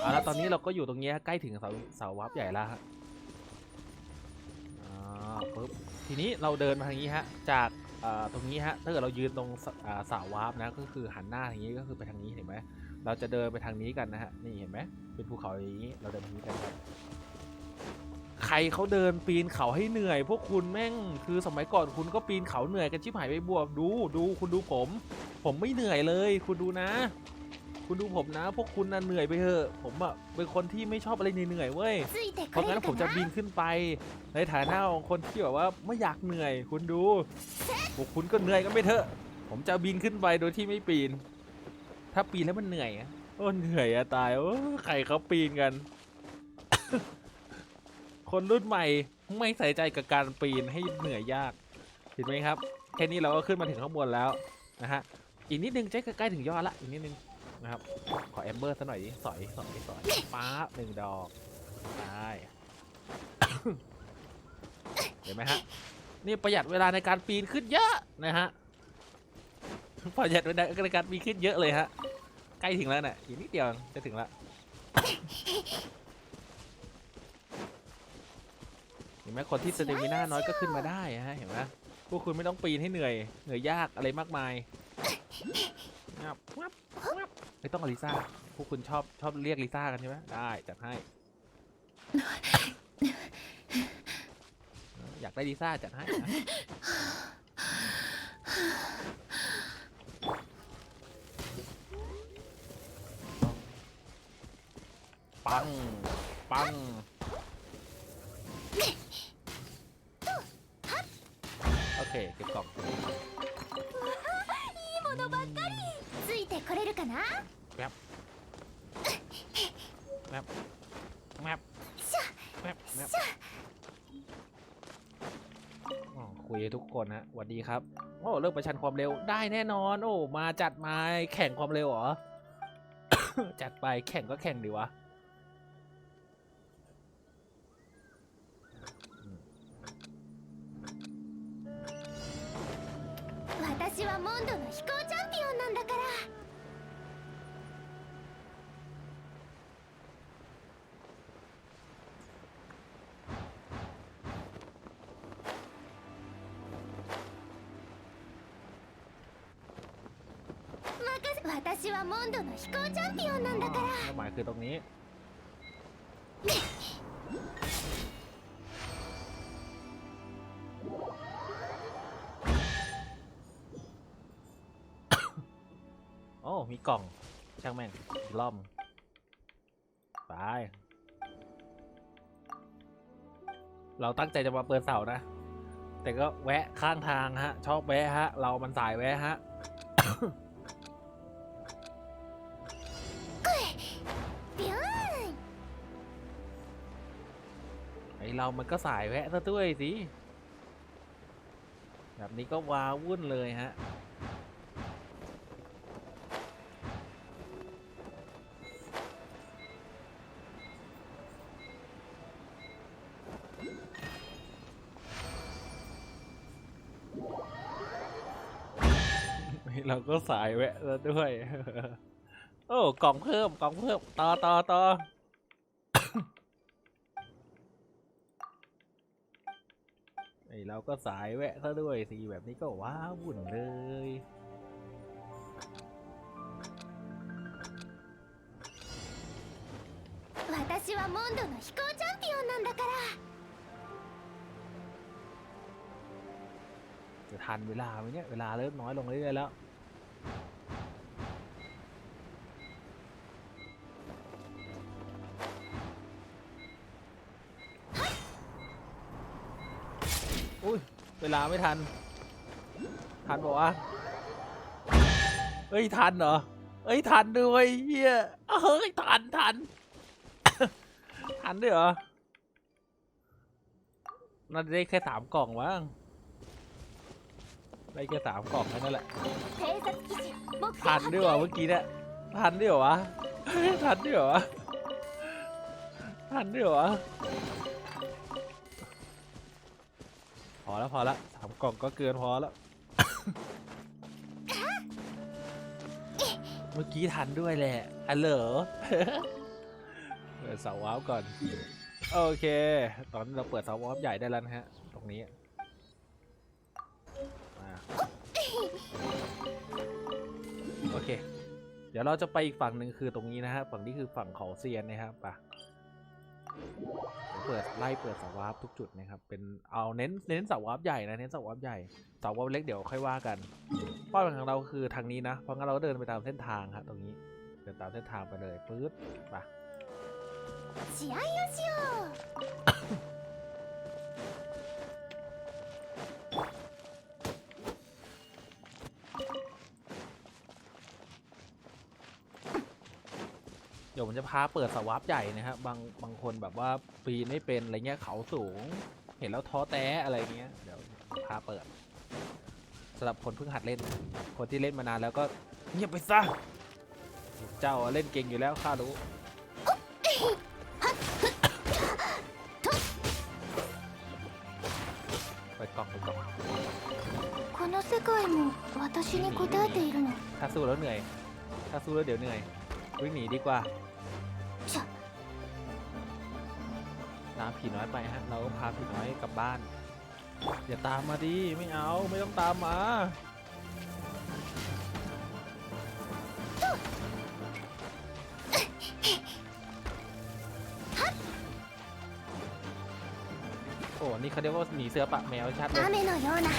เอาละตอนนี้เราก็อยู่ตรงเนี้ยใกล้ถึงเสาเสาวับใหญ่แล้วฮะอ่าปึ๊บทีนี้เราเดินมาทางนี้ฮะจากอ่าตรงนี้ฮะถ้าเกิดเรายืนตรงเสอ่าเสาวับนะก็คือหันหน้าทางนี้ก็คือไปทางนี้เห็นไหมเราจะเดินไปทางนี้กันนะฮะนี่เห็นไหมเป็นภูเขาอย่างนี้เราเดินทางนี้กันครับใครเขาเดินปีนเขาให้เหนื่อย พวกคุณแม่งคือสมัยก่อนคุณก็ปีนเขาเหนื่อยกันชิบหายไปบวกดูดูคุณดูผม ผมไม่เหนื่อยเลย คุณดูนะ คุณดูผมนะ พวกคุณน่ะเหนื่อยไปเถอะ ผมอะเป็นคนที่ไม่ชอบอะไรเหนื่อยเว้ย เพราะงั้นผมจะบินขึ้นไป ในฐานะของคนที่แบบว่าไม่อยากเหนื่อย คุณดู พวกคุณก็เหนื่อยกันไปเถอะ ผมจะบินขึ้นไปโดยที่ไม่ปีน ถ้าปีนแล้วมันเหนื่อยอะโอ้เหนื่อยอะตายโอ้ใครเขาปีนกัน คนรุ่นใหม่ไม่ใส่ใจกับการปีนให้เหนื่อยยาก เห็นไหมครับ แค่นี้เราก็ขึ้นมาถึงข้างบนแล้วนะฮะ อีกนิดนึงใกล้ใกล้ถึงยอดละ อีกนิดนึง นะครับ ขอแอมเบอร์สักหน่อยดิสอยสอยสอยป๊าบหนึ่งดอกได้เห็นไหมฮะ นี่ประหยัดเวลาในการปีนขึ้นเยอะนะฮะ ประหยัดเวลาในการปีนขึ้นเยอะเลยฮะ ใกล้ถึงแล้วน่ะอีกนิดเดียวจะถึงละเห็นไหมคนที่สเตมิน่าน้อยก็ขึ้นมาได้ฮะ เห็นไหมพวกคุณไม่ต้องปีนให้เหนื่อย เหนื่อยยากอะไรมากมาย งับงับงับไม่ต้องอลิซ่า พวกคุณชอบชอบเรียกลิซ่ากันใช่ไหมได้ จัดให้ อยากได้ลิซ่าจัดให้นะปัง ปัง โอเค เก็บกล่อง คุยให้ทุกคนฮะสวัสดีครับ โอ้เรื่องประชันความเร็วได้แน่นอน โอ้ มาจัดมาแข่งความเร็วเหรอ จัดไปแข่งก็แข่งดีวะ 私はモンドの飛行チャンピオンなんだから 私はモンドの飛行チャンピオンなんだから เป้าหมายคือตรงนี้ โอ้ มีกล่อง ช่างแม่งอีกล่อม ไป เราตั้งใจจะมาเปิดเสานะ แต่ก็แวะข้างทางฮะ ชอบแวะฮะ เรามันสายแวะฮะ เรามันก็สายแวะซะด้วยสิ แบบนี้ก็ว้าวุ่นเลยฮะ เราก็สายแวะซะด้วย โอ้กล่องเพิ่มกล่องเพิ่ม ต่อต่อต่อ ไอเราก็สายแวะซะด้วยสิ แบบนี้ก็ว้าวุ่นเลย 私はモンドの飛行チャンピオンなんだから จะทันเวลาไหมเนี่ย เวลาเริ่มน้อยลงเรื่อยๆแล้ว ลาไม่ทัน ทันบอกว่าเอ้ยทันเหรอ เอ้ยทันด้วยเฮียเอ้ยทันทัน ทันด้วยเหรอ น่าจะได้แค่สามกล่องวะได้แค่สามกล่องแค่นั้นแหละ ทันด้วยเหรอเมื่อกี้เนี่ย ทันด้วยเหรอทันด้วยเหรอทันด้วยเหรอ อแล้วพอแล้วสามกล่องก็เกินพอแล้ว เมื่อกี้ทันด้วยแหละอันเหรอ เปิดเสาวาร์ปก่อน โอเค ตอนนี้เราเปิดเสาวาร์ปใหญ่ได้แล้วนะฮะ ตรงนี้มาโอเค เดี๋ยวเราจะไปอีกฝั่งหนึ่งคือตรงนี้นะฮะ ฝั่งนี้คือฝั่งเขาเซียนนะครับไปะ เปิดไล่เปิดเสาวาร์ปทุกจุดนะครับเป็นเอาเน้นเน้นเสาวาร์ปใหญ่นะเน้นเสาวาร์ปใหญ่เสาวาร์ปเล็กเดี๋ยวค่อยว่ากันเป้าหมายของเราคือทางนี้นะเพราะงั้นเราก็เดินไปตามเส้นทางครับตรงนี้เดินตามเส้นทางไปเลยปื๊ดไป ผมจะพาเปิดสวาร์ปใหญ่นะครับบางบางคนแบบว่าปีนไม่เป็นอะไรเงี้ยเขาสูง เห็นแล้วท้อแท้อะไรเงี้ยเดี๋ยวพาเปิดสำหรับคนเพิ่งหัดเล่น คนที่เล่นมานานแล้วก็เงียบไปซะเจ้าเล่นเก่งอยู่แล้วข้ารู้ไปกล่องไปกล่อง この世界も私に答えているの ถ้าสู้แล้วเหนื่อย ถ้าสู้แล้วเดี๋ยวเหนื่อยวิ่งหนีดีกว่า ตามผีน้อยไปฮะ เราก็พาผีน้อยกลับบ้าน อย่าตามมาดิ ไม่เอา ไม่ต้องตามมา โอ้ นี่เขาเรียกว่าหนีเสือปะแมวชัดเลย 雨のような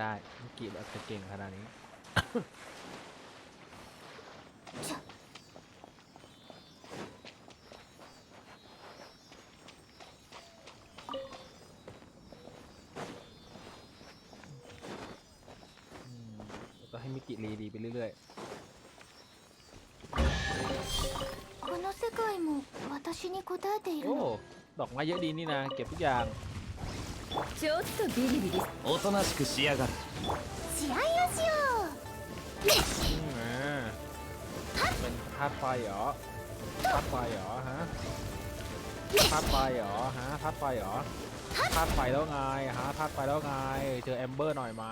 ได้เมื่อกี้แบบจะเก่งขนาดนี้ ちょ อืมแล้วก็ให้มิกิรีดีไปเรื่อย この世界も私に答えてい ๆ る โอ้ の ดอกไม้เยอะดีนี่นะ เก็บทุกอย่าง ちょっとビリビリおとなしくしやがる試合をしよう อืมอ่าเป็นธาตุไฟเหรอธาตุไฟเหรอฮะธาตุไฟเหรอฮะธาตุไฟเหรอธาตุไฟแล้วไงฮะธาตุไฟแล้วไง เจอแอมเบอร์หน่อยไหม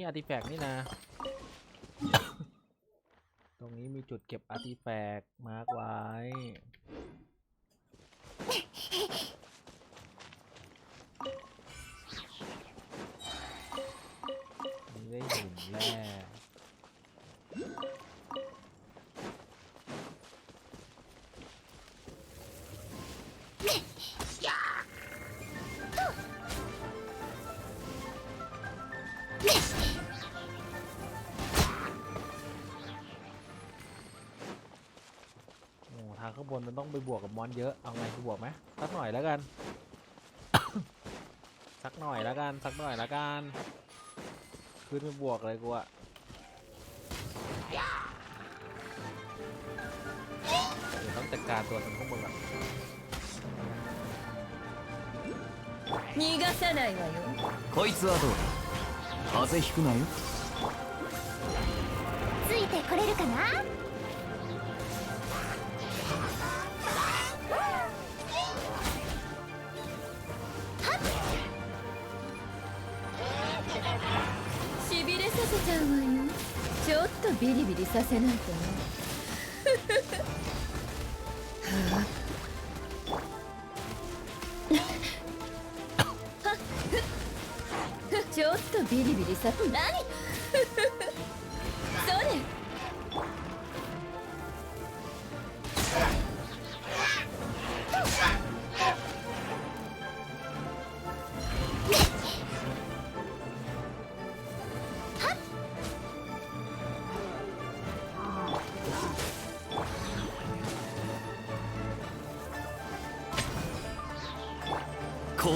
นี้อาร์ติแฟกต์นี่นะ ตรงนี้มีจุดเก็บอาร์ติแฟกต์มาร์กไว้ นี่ได้หินแร่ บนมันต้องไปบวกกับมอนเยอะ เอาไงไปบวกไหมสักหน่อยแล้วกัน สักหน่อยแล้วกัน สักหน่อยแล้วกัน ขึ้นไปบวกเลยกูอะเดี๋ยวต้องจัดการตัวมันพวกมึงอะ 逃がさないわよこいつはどうだ風邪ひくなよついてこれるかな ビリビリさせないとね。ちょっとビリビリさ何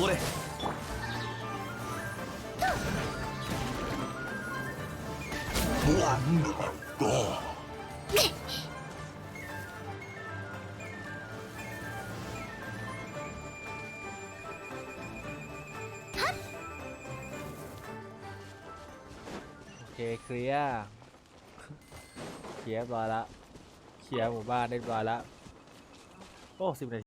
これは โอเคเคลียร์ เคลียร์เรียบร้อยละเคลียร์หมู่บ้านเรียบร้อยละโอ้สิบนาที